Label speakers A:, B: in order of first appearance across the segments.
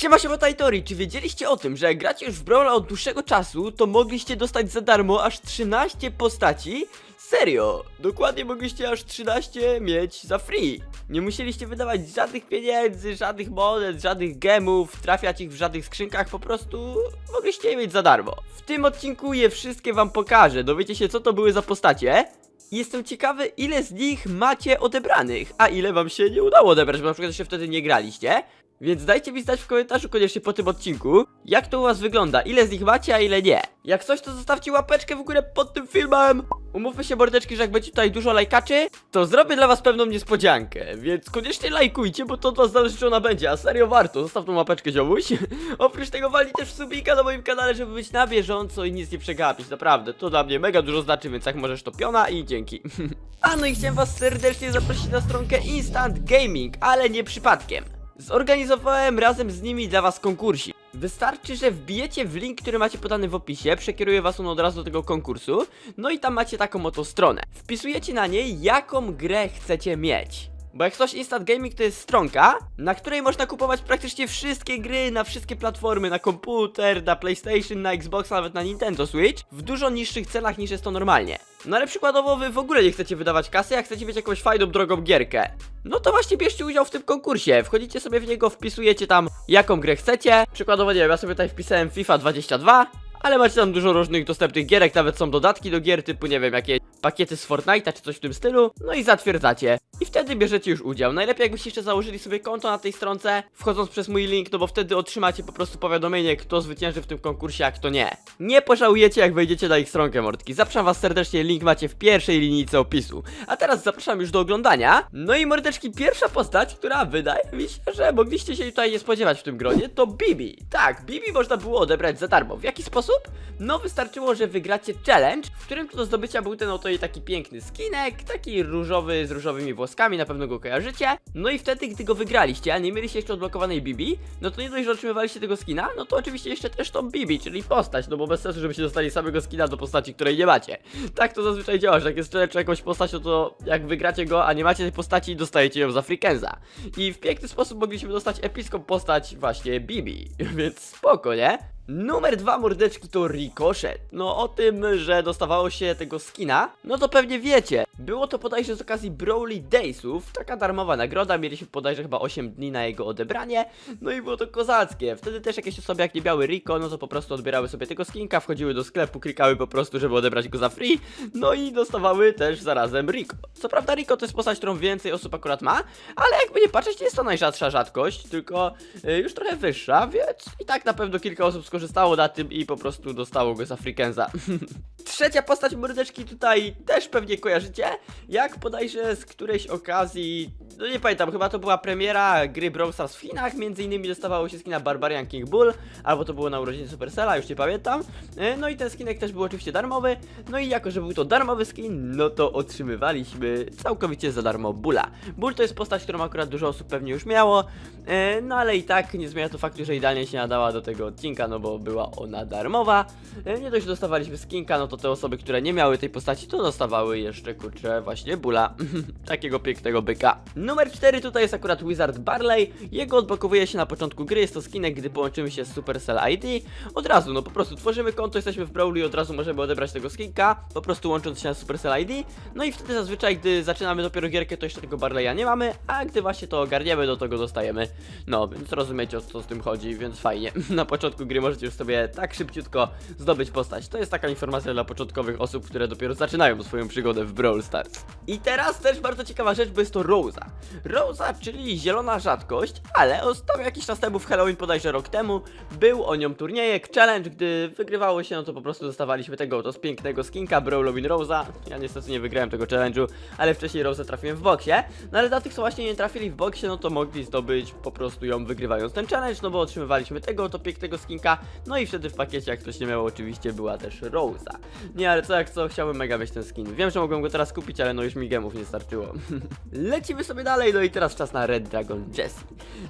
A: Siema, siema Tajtori, czy wiedzieliście o tym, że jak gracie już w Brawla od dłuższego czasu, to mogliście dostać za darmo aż 13 postaci? Serio, dokładnie mogliście aż 13 mieć za free. Nie musieliście wydawać żadnych pieniędzy, żadnych monet, żadnych gemów, trafiać ich w żadnych skrzynkach, po prostu mogliście je mieć za darmo. W tym odcinku je wszystkie wam pokażę, dowiecie się co to były za postacie. Jestem ciekawy, ile z nich macie odebranych, a ile wam się nie udało odebrać, bo na przykład jeszcze wtedy nie graliście. Więc dajcie mi znać w komentarzu koniecznie po tym odcinku, jak to u was wygląda, ile z nich macie, a ile nie. Jak coś, to zostawcie łapeczkę w górę pod tym filmem. Umówmy się, mordeczki, że jak będzie tutaj dużo lajkaczy, to zrobię dla was pewną niespodziankę, więc koniecznie lajkujcie, bo to od was zależy, czy ona będzie, a serio warto, zostaw tą łapeczkę, ziomuś. Oprócz tego wali też subika na moim kanale, żeby być na bieżąco i nic nie przegapić, naprawdę, to dla mnie mega dużo znaczy, więc jak możesz to piona i dzięki. a no i chciałem was serdecznie zaprosić na stronkę Instant Gaming, ale nie przypadkiem. Zorganizowałem razem z nimi dla was konkursik. Wystarczy, że wbijecie w link, który macie podany w opisie, przekieruję was on od razu do tego konkursu, no i tam macie taką oto stronę. Wpisujecie na niej, jaką grę chcecie mieć. Bo jak coś Instant Gaming to jest stronka, na której można kupować praktycznie wszystkie gry na wszystkie platformy, na komputer, na PlayStation, na Xbox, nawet na Nintendo Switch, w dużo niższych cenach niż jest to normalnie. No ale przykładowo wy w ogóle nie chcecie wydawać kasy, a chcecie mieć jakąś fajną, drogą gierkę. No to właśnie bierzcie udział w tym konkursie, wchodzicie sobie w niego, wpisujecie tam jaką grę chcecie. Przykładowo nie wiem, ja sobie tutaj wpisałem FIFA 22, ale macie tam dużo różnych dostępnych gierek, nawet są dodatki do gier typu, nie wiem, jakieś pakiety z Fortnite'a czy coś w tym stylu, no i zatwierdzacie. I wtedy bierzecie już udział. Najlepiej jakbyście jeszcze założyli sobie konto na tej stronce, wchodząc przez mój link, no bo wtedy otrzymacie po prostu powiadomienie, kto zwycięży w tym konkursie, a kto nie. Nie pożałujecie, jak wejdziecie na ich stronkę, mordki. Zapraszam was serdecznie, link macie w pierwszej linijce opisu. A teraz zapraszam już do oglądania. No i mordeczki, pierwsza postać, która wydaje mi się, że mogliście się tutaj nie spodziewać w tym gronie, to Bibi. Tak, Bibi można było odebrać za darmo. W jaki sposób? No wystarczyło, że wygracie challenge, w którym do zdobycia był ten oto jej taki piękny skinek, taki różowy z różowymi włoskami, na pewno go kojarzycie. No i wtedy, gdy go wygraliście, a nie mieliście jeszcze odblokowanej Bibi, no to nie dość, że otrzymywaliście tego skina, no to oczywiście jeszcze też tą Bibi, czyli postać, no bo bez sensu, żebyście dostali samego skina do postaci, której nie macie. Tak to zazwyczaj działa, że jak jest o jakąś postać, no to jak wygracie go, a nie macie tej postaci, dostajecie ją za Freakenza. I w piękny sposób mogliśmy dostać epicką postać właśnie Bibi, więc spoko, nie? Numer dwa mordeczki to Ricochet. No o tym, że dostawało się tego skina, no to pewnie wiecie. Było to bodajże z okazji Brawly Daysów, taka darmowa nagroda, mieliśmy bodajże chyba 8 dni na jego odebranie, no i było to kozackie. Wtedy też jakieś osoby jak nie miały Rico, no to po prostu odbierały sobie tego skinka, wchodziły do sklepu, klikały po prostu, żeby odebrać go za free, no i dostawały też zarazem Rico. Co prawda Rico to jest postać, którą więcej osób akurat ma, ale jakby nie patrzeć, nie jest to najrzadsza rzadkość, tylko y, już trochę wyższa, więc i tak na pewno kilka osób skorzystało na tym i po prostu dostało go za Freakenza. Trzecia postać mordeczki tutaj też pewnie kojarzycie, jak bodajże z którejś okazji, no nie pamiętam, chyba to była premiera gry Brawl w Chinach, między innymi dostawało się skina Barbarian King Bull, albo to było na urodziny Supercella, już nie pamiętam. E, No i ten skinek też był oczywiście darmowy, no i jako, że był to darmowy skin, no to otrzymywaliśmy całkowicie za darmo Bulla. Bull to jest postać, którą akurat dużo osób pewnie już miało, e, no ale i tak nie zmienia to faktu, że idealnie się nadała do tego odcinka, no bo była ona darmowa. E, Nie dość, dostawaliśmy skinka, no to osoby, które nie miały tej postaci, to dostawały jeszcze, kurczę, właśnie Bulla. Takiego pięknego byka. Numer 4 tutaj jest akurat Wizard Barley. Jego odblokowuje się na początku gry, jest to skinek, gdy połączymy się z Supercell ID. Od razu, no po prostu tworzymy konto, jesteśmy w Brawly i od razu możemy odebrać tego skinka, po prostu łącząc się na Supercell ID. No i wtedy zazwyczaj, gdy zaczynamy dopiero gierkę, to jeszcze tego Barleya nie mamy, a gdy właśnie to ogarniemy, do tego dostajemy. No, więc rozumiecie o co z tym chodzi, więc fajnie. Na początku gry możecie już sobie tak szybciutko zdobyć postać. To jest taka informacja dla początkowych osób, które dopiero zaczynają swoją przygodę w Brawl Stars. I teraz też bardzo ciekawa rzecz, bo jest to Rosa. Rosa, czyli zielona rzadkość, ale ostatnio jakiś czas temu w Halloween, bodajże rok temu, był o nią turniejek, challenge, gdy wygrywało się, no to po prostu dostawaliśmy tego oto z pięknego skinka Brawlowin Rosa. Ja niestety nie wygrałem tego challenge'u, ale wcześniej Rosa trafiłem w boksie. No ale dla tych, co właśnie nie trafili w boksie, no to mogli zdobyć po prostu ją wygrywając ten challenge, no bo otrzymywaliśmy tego oto pięknego skinka, no i wtedy w pakiecie, jak ktoś nie miał, oczywiście była też Rosa. Nie, ale co jak co, chciałbym mega mieć ten skin. Wiem, że mogłem go teraz kupić, ale no już mi gemów nie starczyło. Lecimy sobie dalej, no i teraz czas na Red Dragon Jessie.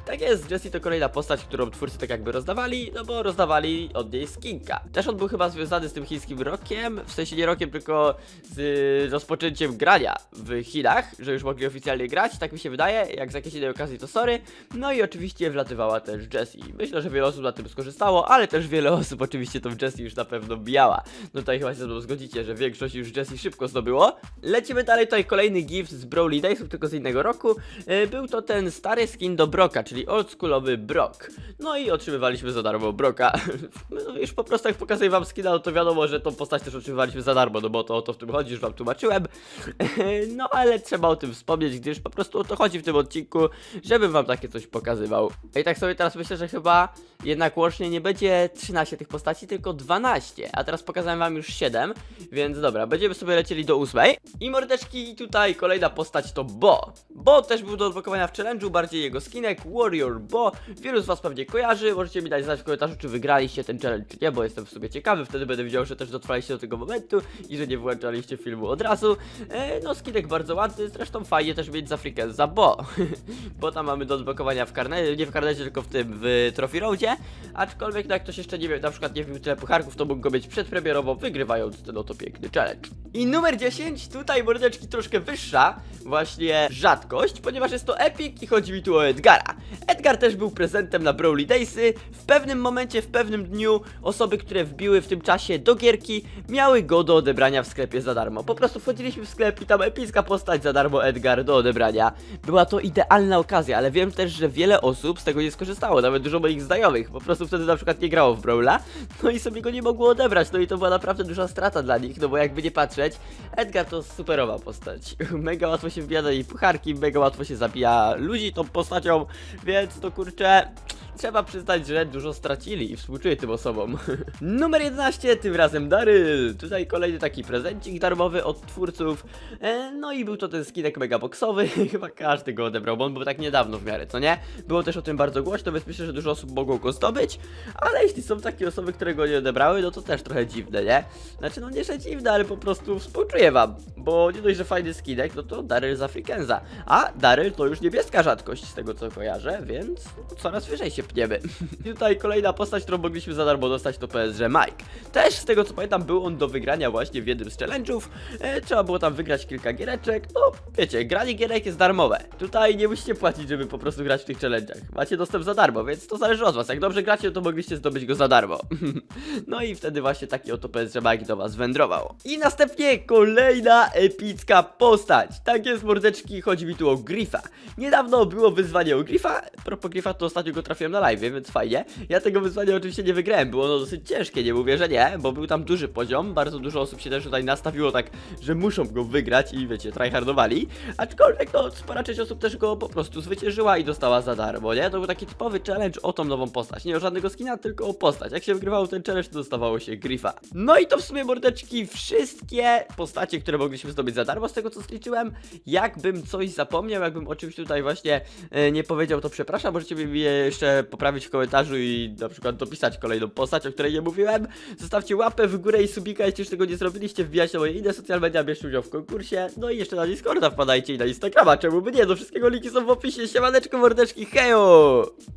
A: Tak jest, Jessie to kolejna postać, którą twórcy tak jakby rozdawali, no bo rozdawali od niej skinka. Też on był chyba związany z tym chińskim rokiem, w sensie nie rokiem, tylko z rozpoczęciem grania w Chinach, że już mogli oficjalnie grać, tak mi się wydaje, jak z jakiejś innej okazji to sorry. No i oczywiście wlatywała też Jessie. Myślę, że wiele osób na tym skorzystało, ale też wiele osób oczywiście tą Jessie już na pewno bijała. No tutaj chyba się ze mną zgodzicie, że większość już Jessie szybko zdobyło. Lecimy dalej, tutaj kolejny gift z Brawly Daysów, tylko z innego roku. E, Był to ten stary skin do Broka, czyli oldschoolowy Brok. No i otrzymywaliśmy za darmo Broka. No już po prostu jak pokazuję wam skina, no to wiadomo, że tą postać też otrzymywaliśmy za darmo, no bo to o to w tym chodzi, już wam tłumaczyłem. No ale trzeba o tym wspomnieć, gdyż po prostu o to chodzi w tym odcinku, żebym wam takie coś pokazywał. I tak sobie teraz myślę, że chyba jednak łącznie nie będzie 13 tych postaci, tylko 12. A teraz pokazałem wam już 7, więc dobra, będziemy sobie lecieli do 8. I mordeczki, tutaj kolejna postać to Bo. Bo też był do odblokowania w challenge'u, bardziej jego skinek, Warrior Bo. Wielu z was pewnie kojarzy, możecie mi dać znać w komentarzu, czy wygraliście ten challenge, czy nie, bo jestem w sobie ciekawy, wtedy będę wiedział, że też dotrwaliście do tego momentu i że nie włączaliście filmu od razu. E, no skinek bardzo ładny, zresztą fajnie też mieć za Afrikę za Bo. bo tam mamy do odblokowania w karnecie, nie w karnecie, tylko w tym, w Trophy Roadzie. Aczkolwiek, no jak ktoś jeszcze nie wie, na przykład nie wbił tyle pucharków, to mógł go mieć przedpremierowo, wygrywając ten oto piękny challenge. I numer 10, tutaj mordeczki troszkę wyższa, właśnie rzadkość, ponieważ jest to Epic i chodzi mi tu o Edgara. Edgar też był prezentem na Brawly Daysy. W pewnym momencie, w pewnym dniu osoby, które wbiły w tym czasie do gierki, miały go do odebrania w sklepie za darmo. Po prostu wchodziliśmy w sklep i tam epicka postać za darmo Edgar do odebrania. Była to idealna okazja, ale wiem też, że wiele osób z tego nie skorzystało, nawet dużo moich znajomych. Po prostu wtedy na przykład nie grało w Brawla, no i sobie go nie mogło odebrać, no i to była naprawdę duża strata dla nich, no bo jakby nie patrzeć, Edgar to superowa postać. Mega łatwo się wbija do jej pucharki, mega łatwo się zabija ludzi tą postacią, więc to kurczę... Trzeba przyznać, że dużo stracili i współczuję tym osobom. Numer 11, tym razem Daryl. Tutaj kolejny taki prezencik darmowy od twórców. E, no i był to ten skinek megaboxowy. Chyba każdy go odebrał, bo on był tak niedawno w miarę, co nie? Było też o tym bardzo głośno, więc myślę, że dużo osób mogło go zdobyć. Ale jeśli są takie osoby, które go nie odebrały, no to też trochę dziwne, nie? Znaczy, no nie, że dziwne, ale po prostu współczuję wam. Bo nie dość, że fajny skinek, no to Daryl z Afrikenza. A Daryl to już niebieska rzadkość, z tego co kojarzę, więc coraz wyżej się pniemy. I tutaj kolejna postać, którą mogliśmy za darmo dostać, to PSG Mike. Też z tego co pamiętam, był on do wygrania właśnie w jednym z challenge'ów. E, trzeba było tam wygrać kilka giereczek. No, wiecie, granie gierek jest darmowe. Tutaj nie musicie płacić, żeby po prostu grać w tych challenge'ach. Macie dostęp za darmo, więc to zależy od was. Jak dobrze gracie, to mogliście zdobyć go za darmo. no i wtedy właśnie taki oto PSG Mike do was wędrował. I następnie kolejna epicka postać. Tak jest, mordeczki, chodzi mi tu o Griffa. Niedawno było wyzwanie o Griffa. Propos Griffa, to ostatnio go trafiłem na live, więc fajnie. Ja tego wyzwania oczywiście nie wygrałem, było ono dosyć ciężkie, nie mówię, że nie, bo był tam duży poziom. Bardzo dużo osób się też tutaj nastawiło tak, że muszą go wygrać i wiecie, tryhardowali. Aczkolwiek no, spora część osób też go po prostu zwyciężyła i dostała za darmo, nie? To był taki typowy challenge o tą nową postać. Nie o żadnego skina, tylko o postać. Jak się wygrywało ten challenge, to dostawało się Griffa. No i to w sumie mordeczki wszystkie postacie, które mogliśmy zdobyć za darmo, z tego co zliczyłem. Jakbym coś zapomniał, jakbym o czymś tutaj właśnie e, nie powiedział, to przepraszam. Możecie mi jeszcze poprawić w komentarzu i na przykład dopisać kolejną postać, o której nie mówiłem. Zostawcie łapę w górę i subika, jeśli już tego nie zrobiliście. Wbijajcie moje inne social media, bierzcie udział w konkursie. No i jeszcze na Discorda wpadajcie i na Instagrama. Czemu by nie? Do wszystkiego linki są w opisie. Siemaneczko, mordeczki, hejo!